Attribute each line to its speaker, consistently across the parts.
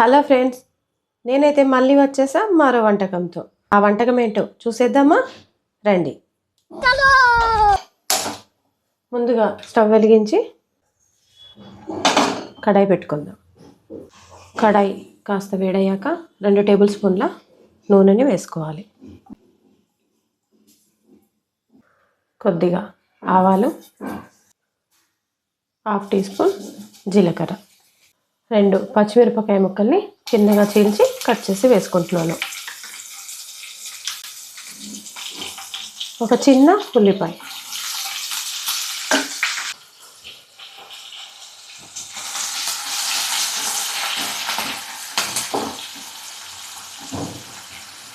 Speaker 1: Hello friends నేనైతే మళ్ళీ వచ్చేసా మరో వంటకంతో. ఆ వంటకం ఏంటో చూసేద్దామా? రండి. ముందుగా స్టవ్ వెలిగించి కడాయి పెట్టుకుందాం. కడాయి కాస్త వేడయ్యాక రెండు టేబుల్ స్పూన్ల నూనెని వేసుకోవాలి. కొద్దిగా ఆవాలు హాఫ్ టీ స్పూన్ జీలకర్ర. రెండు పచ్చిమిరపకాయ ముక్కల్ని చిన్నగా చీల్చి కట్ చేసి వేసుకుంటున్నాను. ఒక చిన్న ఉల్లిపాయ.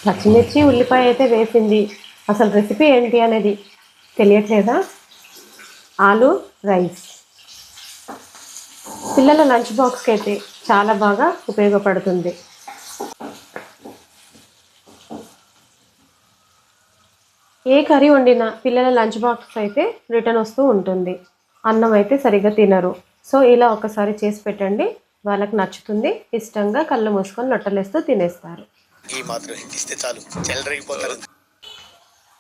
Speaker 1: పచ్చిమిర్చి ఉల్లిపాయ అయితే వేసింది. అసలు రెసిపీ ఏంటి అనేది తెలియట్లేదా? ఆలు రైస్. పిల్లల లంచ్ బాక్స్కి అయితే చాలా బాగా ఉపయోగపడుతుంది. ఏ కర్రీ వండినా పిల్లల లంచ్ బాక్స్ అయితే రిటర్న్ వస్తూ ఉంటుంది. అన్నం అయితే సరిగ్గా తినరు. సో ఇలా ఒకసారి చేసి పెట్టండి. వాళ్ళకి నచ్చుతుంది. ఇష్టంగా కళ్ళు మూసుకొని లొట్టలేస్తూ తినేస్తారు.
Speaker 2: ఈ మాత్రం హింట్ ఇస్తే చాలు. చెల్లరగిపోతారు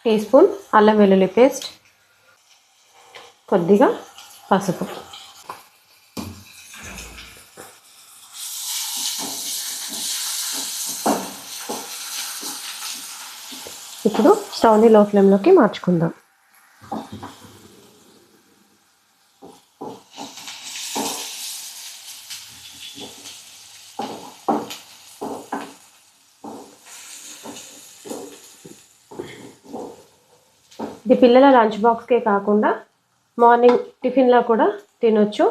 Speaker 1: టీ స్పూన్ అల్లం వెల్లుల్లి పేస్ట్ కొద్దిగా పసుపు. ఇప్పుడు స్టవ్ని లో ఫ్లేమ్లోకి మార్చుకుందాం. ఇది పిల్లల లంచ్ బాక్స్కే కాకుండా మార్నింగ్ టిఫిన్లో కూడా తినొచ్చు.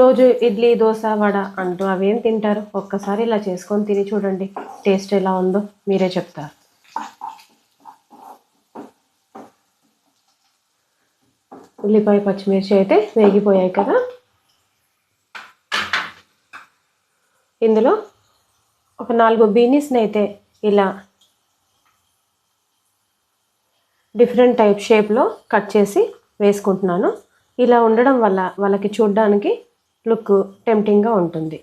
Speaker 1: రోజు ఇడ్లీ దోశ వడ అంటూ అవేం తింటారు? ఒక్కసారి ఇలా చేసుకొని తిని చూడండి. టేస్ట్ ఎలా ఉందో మీరే చెప్తారు. ఉల్లిపాయ పచ్చిమిర్చి అయితే వేగిపోయాయి కదా. ఇందులో ఒక నాలుగు బీనీస్ని అయితే ఇలా డిఫరెంట్ టైప్ షేప్లో కట్ చేసి వేసుకుంటున్నాను. ఇలా ఉండడం వల్ల వాళ్ళకి చూడడానికి లుక్ టెంప్టింగ్గా ఉంటుంది.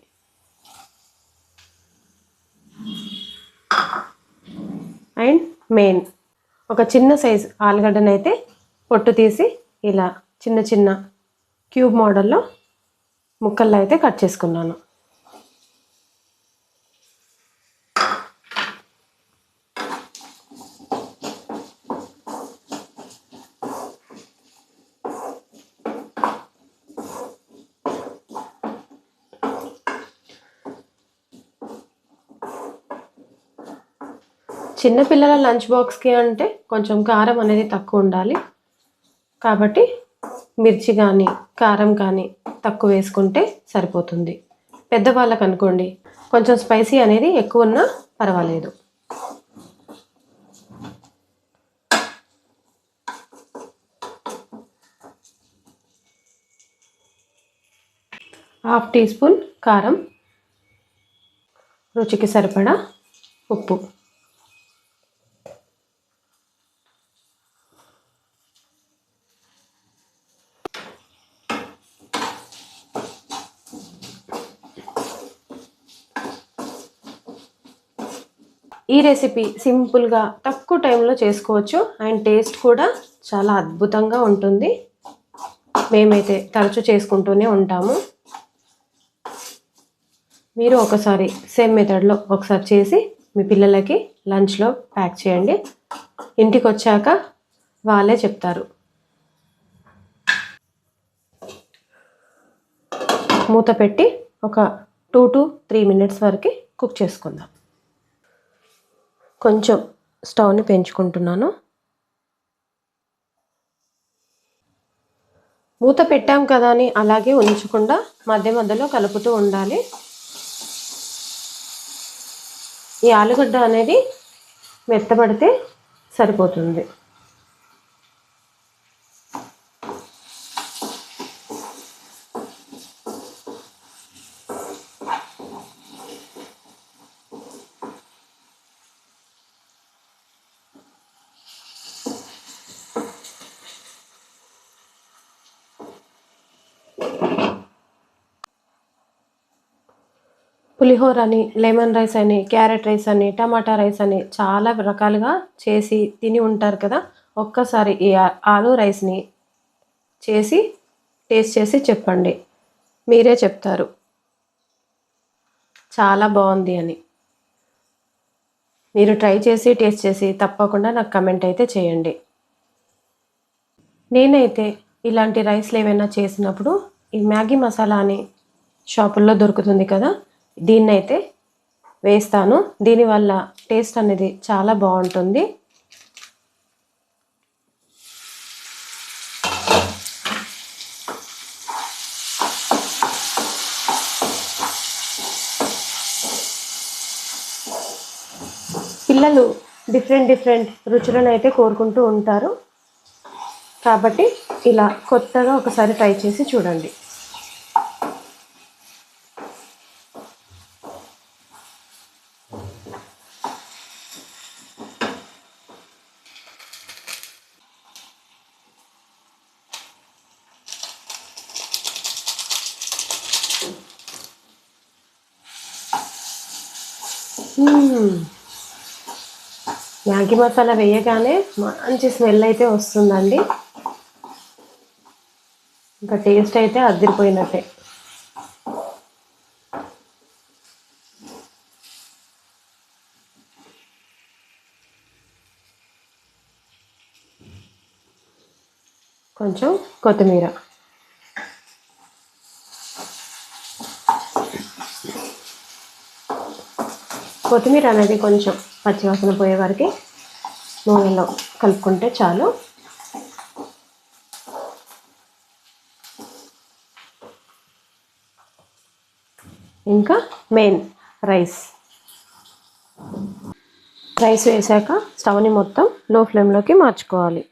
Speaker 1: అండ్ మెయిన్ ఒక చిన్న సైజ్ ఆలుగడ్డనైతే పొట్టు తీసి ఇలా చిన్న చిన్న క్యూబ్ మోడల్లో ముక్కల్లో అయితే కట్ చేసుకున్నాను. చిన్నపిల్లల లంచ్ బాక్స్కి అంటే కొంచెం కారం అనేది తక్కువ ఉండాలి. కాబట్టి మిర్చి కానీ కారం కానీ తక్కువ వేసుకుంటే సరిపోతుంది. పెద్దవాళ్ళకు అనుకోండి కొంచెం స్పైసీ అనేది ఎక్కువ ఉన్నా పర్వాలేదు. హాఫ్ టీ స్పూన్ కారం రుచికి సరిపడా ఉప్పు. ఈ రెసిపీ సింపుల్గా తక్కువ టైంలో చేసుకోవచ్చు. అండ్ టేస్ట్ కూడా చాలా అద్భుతంగా ఉంటుంది. మేమైతే తరచూ చేసుకుంటూనే ఉంటాము. మీరు ఒకసారి సేమ్ మెథడ్లో ఒకసారి చేసి మీ పిల్లలకి లంచ్లో ప్యాక్ చేయండి. ఇంటికి వచ్చాక వాళ్ళే చెప్తారు. మూత పెట్టి ఒక టూ టు త్రీ మినిట్స్ వరకు కుక్ చేసుకుందాం. కొంచెం స్టవ్ని పెంచుకుంటున్నాను. మూత పెట్టాం కదా అని అలాగే ఉంచకుండా మధ్య మధ్యలో కలుపుతూ ఉండాలి. ఈ ఆలుగడ్డ అనేది మెత్తబడితే సరిపోతుంది. పులిహోర అని లెమన్ రైస్ అని క్యారెట్ రైస్ అని టమాటా రైస్ అని చాలా రకాలుగా చేసి తిని ఉంటారు కదా. ఒక్కసారి ఈ ఆలూ ఆలు రైస్ని చేసి టేస్ట్ చేసి చెప్పండి. మీరే చెప్తారు. చాలా బాగుంది అని. మీరు ట్రై చేసి టేస్ట్ చేసి తప్పకుండా నాకు కమెంట్ అయితే చేయండి. నేనైతే ఇలాంటి రైస్లు ఏమైనా చేసినప్పుడు ఈ మ్యాగీ మసాలా అని షాపుల్లో దొరుకుతుంది కదా దీన్నైతే వేస్తాను. దీనివల్ల టేస్ట్ అనేది చాలా బాగుంటుంది. పిల్లలు డిఫరెంట్ డిఫరెంట్ రుచులను అయితే కోరుకుంటూ ఉంటారు. కాబట్టి ఇలా కొత్తగా ఒకసారి ట్రై చేసి చూడండి. మ్యాగీ మసాలా వేయగానే మంచి స్మెల్ అయితే వస్తుందండి. ఇంకా టేస్ట్ అయితే అదిరిపోయినట్టే. కొంచెం కొత్తిమీర. కొత్తిమీర అనేది కొంచెం పచ్చివాసన పోయే వరకు నూనెలో కలుపుకుంటే చాలు. ఇంకా మెయిన్ రైస్. రైస్ వేసాక స్టవ్ని మొత్తం లో ఫ్లేమ్లోకి మార్చుకోవాలి.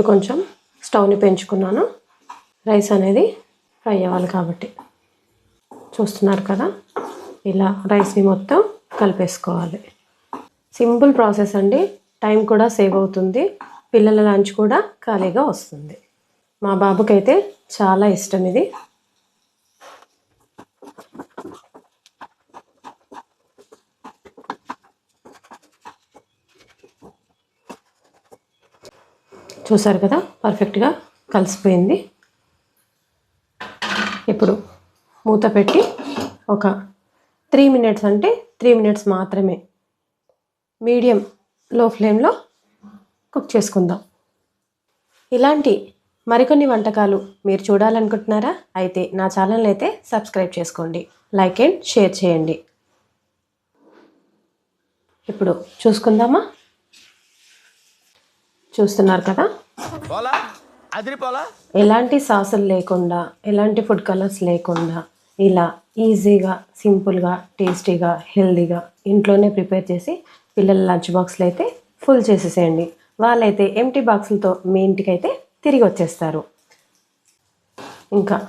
Speaker 1: ఇప్పుడు కొంచెం స్టవ్ని పెంచుకున్నాను. రైస్ అనేది ఫ్రై అవ్వాలి కాబట్టి. చూస్తున్నారు కదా? ఇలా రైస్ని మొత్తం కలిపేసుకోవాలి. సింపుల్ ప్రాసెస్ అండి. టైం కూడా సేవ్ అవుతుంది. పిల్లల లంచ్ కూడా ఖాళీగా వస్తుంది. మా బాబుకైతే చాలా ఇష్టం ఇది. చూసారు కదా? పర్ఫెక్ట్గా కలిసిపోయింది. ఇప్పుడు మూత పెట్టి ఒక త్రీ మినిట్స్ అంటే త్రీ మినిట్స్ మాత్రమే. మీడియం లో ఫ్లేమ్లో కుక్ చేసుకుందాం. ఇలాంటి మరికొన్ని వంటకాలు మీరు చూడాలనుకుంటున్నారా? అయితే నా ఛానల్ అయితే సబ్స్క్రైబ్ చేసుకోండి. లైక్ అండ్ షేర్ చేయండి. ఇప్పుడు చూసుకుందామా? చూస్తున్నారు కదా? ఎలాంటి సాసులు లేకుండా ఎలాంటి ఫుడ్ కలర్స్ లేకుండా ఇలా ఈజీగా సింపుల్గా టేస్టీగా హెల్తీగా ఇంట్లోనే ప్రిపేర్ చేసి పిల్లల లంచ్ బాక్స్లు అయితే ఫుల్ చేసేసేయండి. వాళ్ళైతే ఎంటీ బాక్సులతో మీ ఇంటికైతే తిరిగి వచ్చేస్తారు. ఇంకా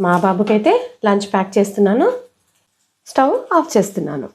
Speaker 1: మా బాబుకైతే లంచ్ ప్యాక్ చేస్తున్నాను. స్టవ్ ఆఫ్ చేస్తున్నాను.